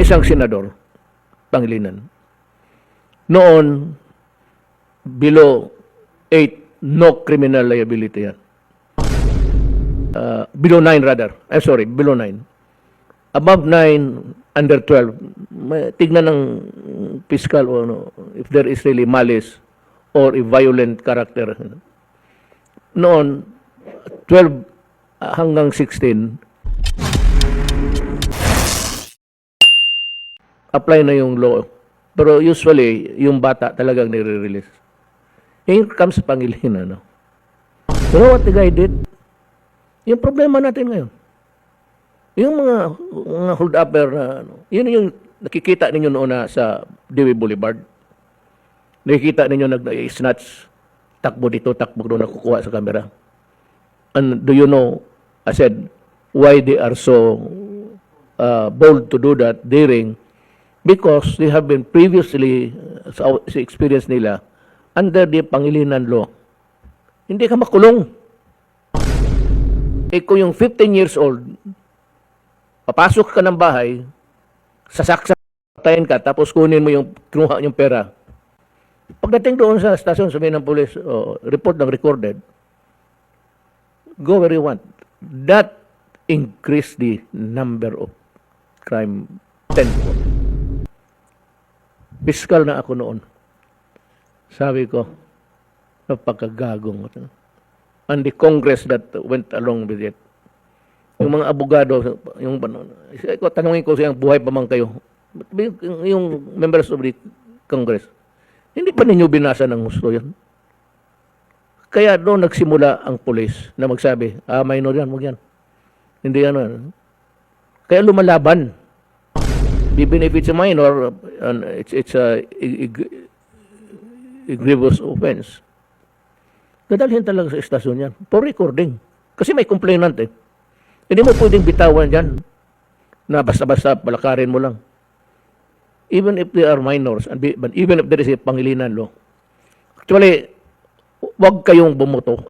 isang senador, Pangilinan. Noon, below 8, no criminal liability yan. Uh, below 9 rather. I'm sorry, below 9. Above 9, under 12, may, tignan ng fiscal o ano, if there is really malice or a violent character. Noon, 12 hanggang 16, apply na yung law. Pero usually, yung bata talagang nire-release. Here comes Pangilinan. No? You know what the guy did? Yung problema natin ngayon. Yung mga, mga hold-upper na, ano, yun yung nakikita ninyo noon na sa Dewey Boulevard. Nakikita ninyo nag-snatch, takbo dito, takbo doon, nakukuha sa camera. And do you know, I said, why they are so uh, bold to do that, daring, because they have been previously, uh, sa, experience nila, under the Pangilinan law. Hindi ka makulong. Eh kung yung 15 years old, papasok ka ng bahay, sasaksak, patayin ka, tapos kunin mo yung kinuha yung pera. Pagdating doon sa stasyon, sabihin ng police, oh, report ng recorded, go where you want. That increase the number of crime tenfold. Fiscal na ako noon. Sabi ko, napakagagong. And the Congress that went along with it. Yung mga abogado, yung ko tanungin ko siya, buhay pa man kayo. Yung, yung members of the Congress, hindi pa ninyo binasa ng gusto yan? Kaya doon nagsimula ang police na magsabi, ah, minor yan, huwag yan. Hindi yan. ano. Kaya lumalaban. Even if a minor, and it's, it's a, grievous offense. Dadalhin talaga sa estasyon yan. For recording. Kasi may complainant eh. Hindi mo pwedeng bitawan dyan na basta-basta palakarin mo lang. Even if they are minors, and but even if there is a pangilinan law. Actually, wag kayong bumoto